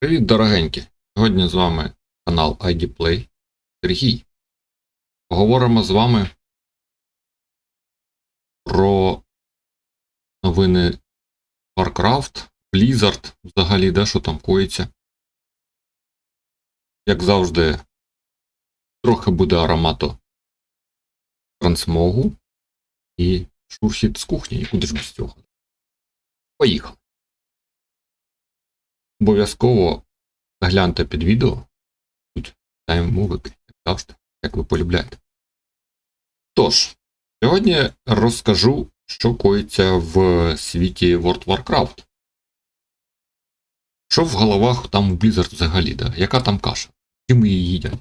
Привіт, дорогенькі! Сьогодні з вами канал ID Play Сергій. Поговоримо з вами про новини Warcraft, Blizzard, взагалі, де що там коїться. Як завжди, трохи буде аромату трансмогу і шурхіт з кухні, і куди ж без цього. Поїхали! Обов'язково загляньте під відео. Тут тайммувики, як завжди, як ви полюбляєте. Тож, сьогодні розкажу, що коїться в світі World Warcraft. Що в головах там у Blizzard взагалі, да? яка там каша? Чим її їдять?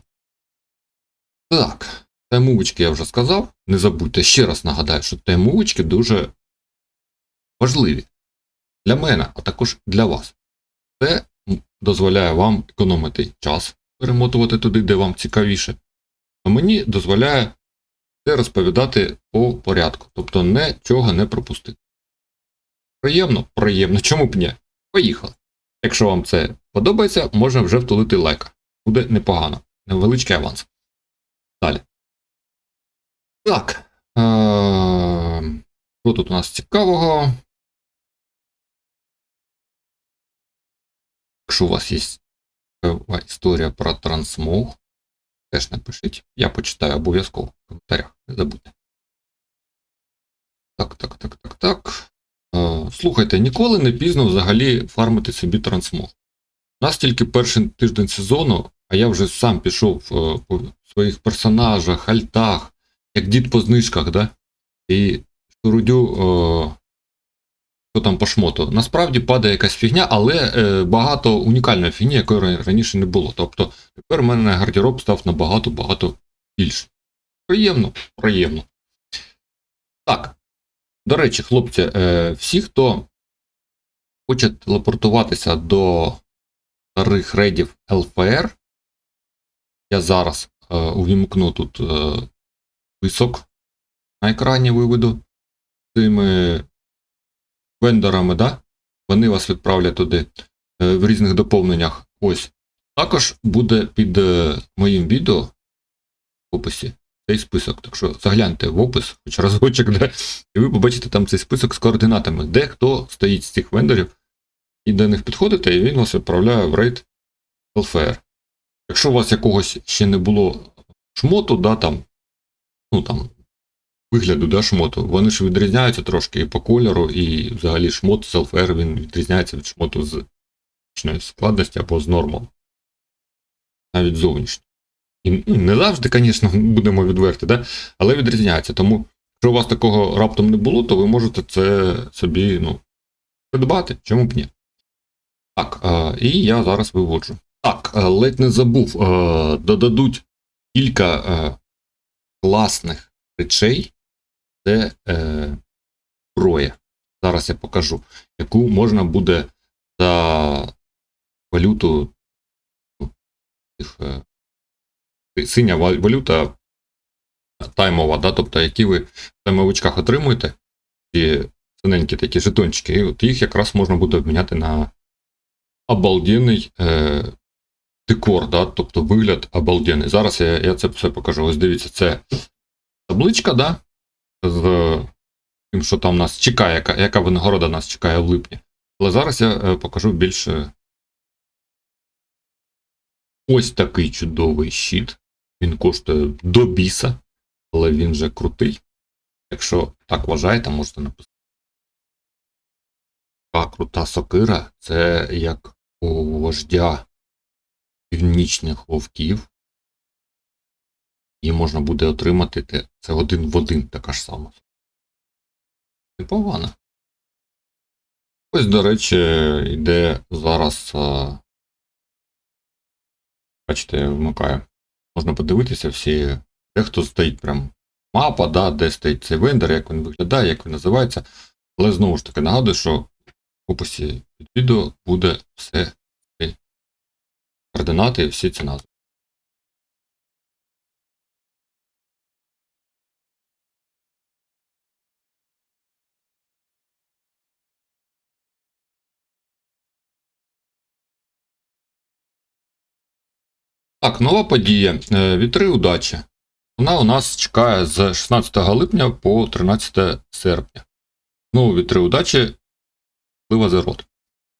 Так, таймувочки я вже сказав. Не забудьте, ще раз нагадаю, що таймувочки дуже важливі для мене, а також для вас. Це дозволяє вам економити час, перемотувати туди, де вам цікавіше. А мені дозволяє це розповідати по порядку, тобто нічого не пропустити. Приємно, приємно, чому б ні? Поїхали. Якщо вам це подобається, можна вже втулити лайка. Буде непогано. Невеличкий аванс. Далі. Так. Е- Що тут у нас цікавого? Якщо у вас є історія про трансмог, теж напишіть. Я почитаю обов'язково в коментарях, не забудьте. Так, так, так, так, так. Е, Слухайте, ніколи не пізно взагалі фармити собі трансмог. У нас тільки перший тиждень сезону, а я вже сам пішов е, по своїх персонажах, альтах, як дід по знижках, да? І шурудю е, що там по шмоту. Насправді падає якась фігня, але е, багато унікальної фігні, якої раніше не було. Тобто тепер у мене гардероб став набагато-багато більше. Приємно, приємно. Так. До речі, хлопці, е, всі, хто хоче телепортуватися до старих рейдів ЛФР, я зараз е, увімкну тут е, список на екрані виведу цими вендорами, да? вони вас відправлять туди е, в різних доповненнях. Ось. Також буде під е, моїм відео в описі цей список. Так що загляньте в опис, хоч разочок, да? і ви побачите там цей список з координатами, де хто стоїть з цих вендорів, і до них підходите, і він вас відправляє в рейд LFR. Якщо у вас якогось ще не було шмоту, да, там, ну там вигляду да, шмоту. Вони ж відрізняються трошки і по кольору, і взагалі шмот LFR він відрізняється від шмоту з складності або з нормал. Навіть зовнішньо. І ну, не завжди, звісно, будемо відверти, да? але відрізняється. Тому, якщо у вас такого раптом не було, то ви можете це собі ну, придбати, чому б ні. Так, е, і я зараз виводжу. Так, ледь не забув, додадуть кілька класних речей, це е, зброя. Зараз я покажу, яку можна буде за валюту. ну, е, Синя валюта таймова, да, тобто які ви в таймовичках отримуєте, ці синенькі такі жетончики, і от їх якраз можна буде обміняти на обалденний е, декор, да, тобто вигляд обалденний. Зараз я я це все покажу. Ось дивіться, це табличка, да, з тим, що там нас чекає, яка яка винагорода нас чекає в липні. Але зараз я е, покажу більше. Ось такий чудовий щит. Він коштує до біса, але він вже крутий. Якщо так вважаєте, можете написати. Така крута сокира це як у вождя північних вовків. Її можна буде отримати це один в один така ж сама. Непогано. Ось, до речі, йде зараз. Бачите, я вмикаю. Можна подивитися всі, де хто стоїть прям мапа, да, де стоїть цей вендор, як він виглядає, як він називається. Але знову ж таки нагадую, що в описі під відео буде все координати і всі ці назви. Так, нова подія. Е, Вітри удачі. Вона у нас чекає з 16 липня по 13 серпня. Знову вітри удачі. Вплива за рот.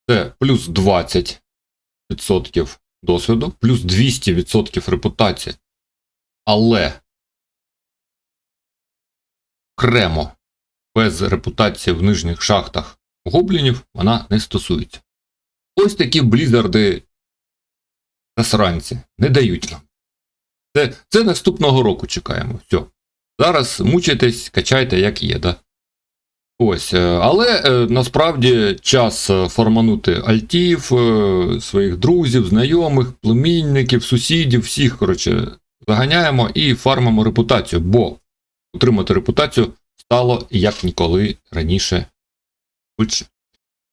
Це плюс 20% досвіду, плюс 200% репутації. Але окремо без репутації в нижніх шахтах гоблінів вона не стосується. Ось такі блізарди засранці не дають нам. Це, це наступного року чекаємо. Все. Зараз мучайтесь, качайте, як є, да? Ось, е, але е, насправді час е, форманути альтів, своїх друзів, знайомих, племінників, сусідів, всіх, коротше, заганяємо і фармимо репутацію, бо отримати репутацію стало як ніколи раніше.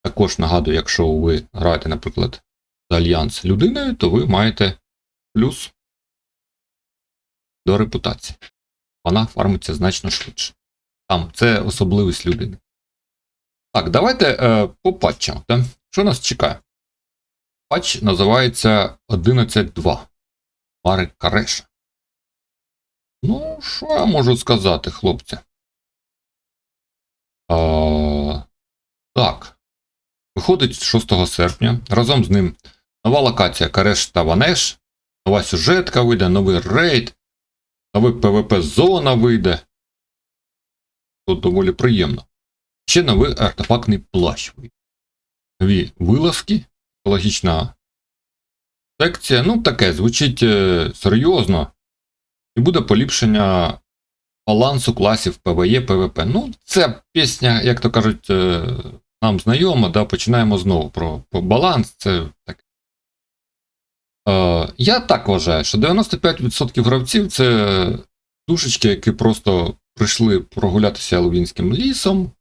Також нагадую, якщо ви граєте, наприклад, альянс людиною, то ви маєте плюс до репутації. Вона фармиться значно швидше. Там це особливість людини. Так, давайте е, по патчам. Да? Що нас чекає? Патч називається 11.2. Мари Кареша. Ну, що я можу сказати, хлопці? А, так. Виходить 6 серпня. Разом з ним нова локація Кареш та Ванеш. Нова сюжетка вийде, новий рейд, новий ПВП-зона вийде. Тут доволі приємно. Ще новий артефактний плащ вийде. Нові вилазки, екологічна секція. Ну, таке, звучить е, серйозно. І буде поліпшення балансу класів ПВЕ, ПВП. Ну, це пісня, як то кажуть, е, нам знайома, да, починаємо знову про, про баланс. Це таке. Е, я так вважаю, що 95% гравців це душечки, які просто прийшли прогулятися Ловінським лісом,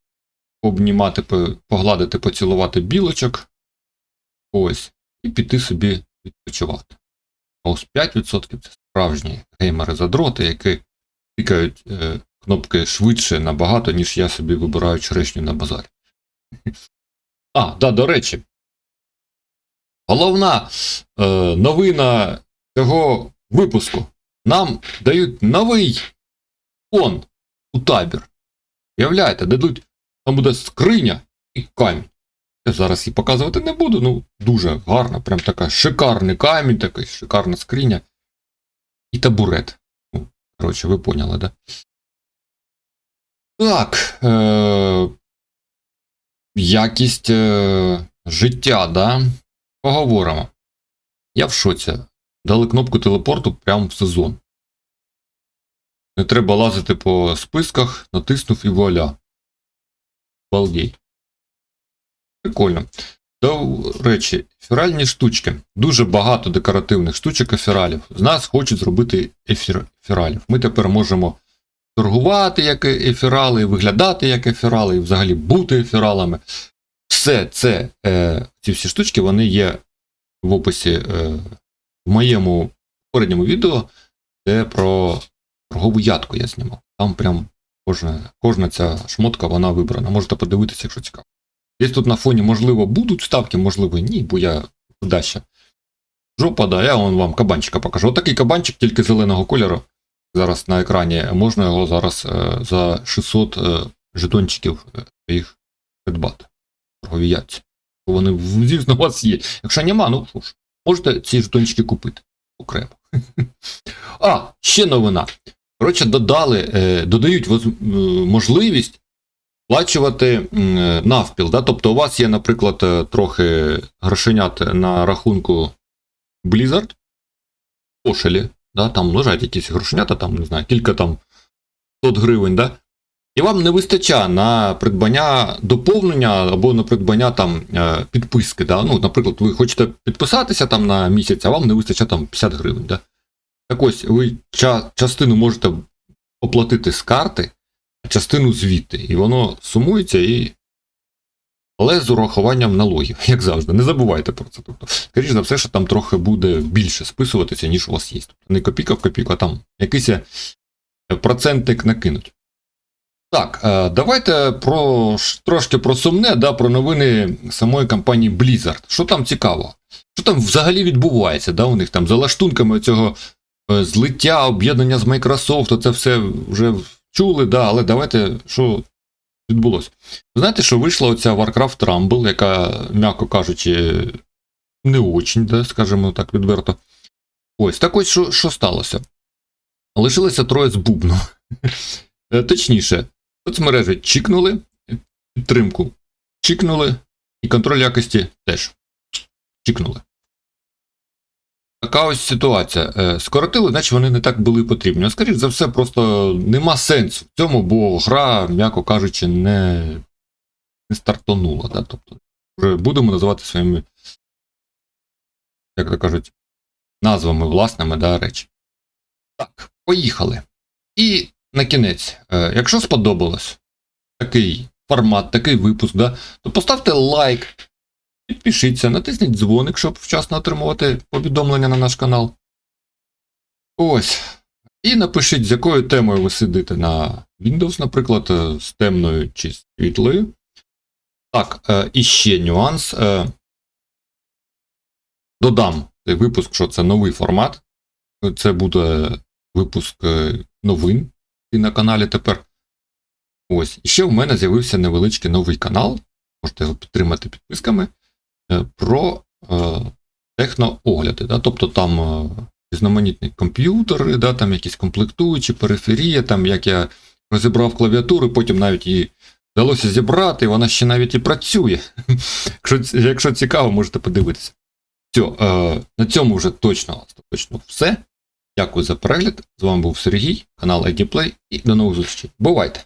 обнімати, погладити, поцілувати білочок. Ось, і піти собі відпочивати. А ось 5% це справжні геймери-задроти, які тикають е, кнопки швидше набагато, ніж я собі вибираю черешню на базарі. А, да, до речі. Головна е, новина цього випуску. Нам дають новий фон у табір. Уявляєте, дадуть, там буде скриня і камінь. Я зараз її показувати не буду, ну дуже гарна, прям така шикарний камінь, такий, шикарна скриня. І табурет. Ну, коротше, ви поняли, да? Так. Е- якість е- життя, да? Поговоримо. Я в шоці. Дали кнопку телепорту прямо в сезон. Не треба лазити по списках, натиснув і вуаля. Балдій. Прикольно. До речі, ефіральні штучки. Дуже багато декоративних штучок ефіралів. З нас хочуть зробити ефір, ефіралів. Ми тепер можемо торгувати як ефірали, виглядати як ефірали, і взагалі бути ефіралами. Все це, е, ці всі штучки, вони є в описі е, в моєму попередньому відео, де про торгову ядку я знімав. Там прям кожна, кожна ця шмотка вона вибрана. Можете подивитися, якщо цікаво. Десь тут на фоні, можливо, будуть ставки, можливо, ні, бо я вдаща. Жопа, да, я вон вам кабанчика покажу. Отакий кабанчик, тільки зеленого кольору. Зараз на екрані. Можна його зараз е, за 600 е, жетончиків е, їх придбати. Ядці. Вони, звісно, у вас є. Якщо нема, ну що ж, можете ці жетончики купити окремо. А, ще новина. Коротше, додали, е, додають можливість сплачувати е, навпіл. Да? Тобто у вас є, наприклад, е, трохи грошенят на рахунку Blizzard, кошелі, да? там лежать якісь грошенята, там, не знаю, кілька там 100 гривень, да? І вам не вистачає на придбання доповнення або на придбання там е, підписки. Да? Ну, наприклад, ви хочете підписатися там на місяць, а вам не вистачає там 50 гривень. Да? Так ось, ви ча- частину можете оплатити з карти, а частину звідти. І воно сумується і. Але з урахуванням налогів, як завжди. Не забувайте про це. Тобто, скоріш за все, що там трохи буде більше списуватися, ніж у вас є. Тобто не копійка в копійку, а там якийсь е, процентик накинуть. Так, е, давайте про трошки про сумне, да, про новини самої компанії Blizzard. Що там цікаво? що там взагалі відбувається, да, у них там за лаштунками цього е, злиття, об'єднання з Microsoft, це все вже чули, да, але давайте, що відбулося. Знаєте, що вийшла оця Warcraft Rumble, яка, м'яко кажучи, не очень, да, скажімо так, відверто. Ось, так ось що, що сталося? Лишилося троє з бубну. Е, Точніше, соцмережі чікнули, підтримку чікнули, і контроль якості теж чікнули. Така ось ситуація. Е, Скоротили, значить вони не так були потрібні. А скоріш за все, просто нема сенсу в цьому, бо гра, м'яко кажучи, не, не стартонула. Да? Тобто, вже будемо називати своїми, як то кажуть, назвами власними да, речі. Так, поїхали. І на кінець, е, якщо сподобалось такий формат, такий випуск, да, то поставте лайк, підпишіться, натисніть дзвоник, щоб вчасно отримувати повідомлення на наш канал. Ось. І напишіть, з якою темою ви сидите на Windows, наприклад, е, з темною чи з світлою. Так, е, і ще нюанс. Додам цей випуск, що це новий формат. Це буде випуск новин і на каналі тепер. Ось. І ще в мене з'явився невеличкий новий канал. Можете його підтримати підписками. е, Про е, техноогляди. Да? Тобто там е, різноманітні комп'ютери, да? там якісь комплектуючі, периферія, там як я розібрав клавіатуру, потім навіть її вдалося зібрати, вона ще навіть і працює. Якщо, цікаво, можете подивитися. Все, на цьому вже точно остаточно все. Дякую за перегляд. З вами був Сергій, канал IDPlay і до нових зустрічей. Бувайте!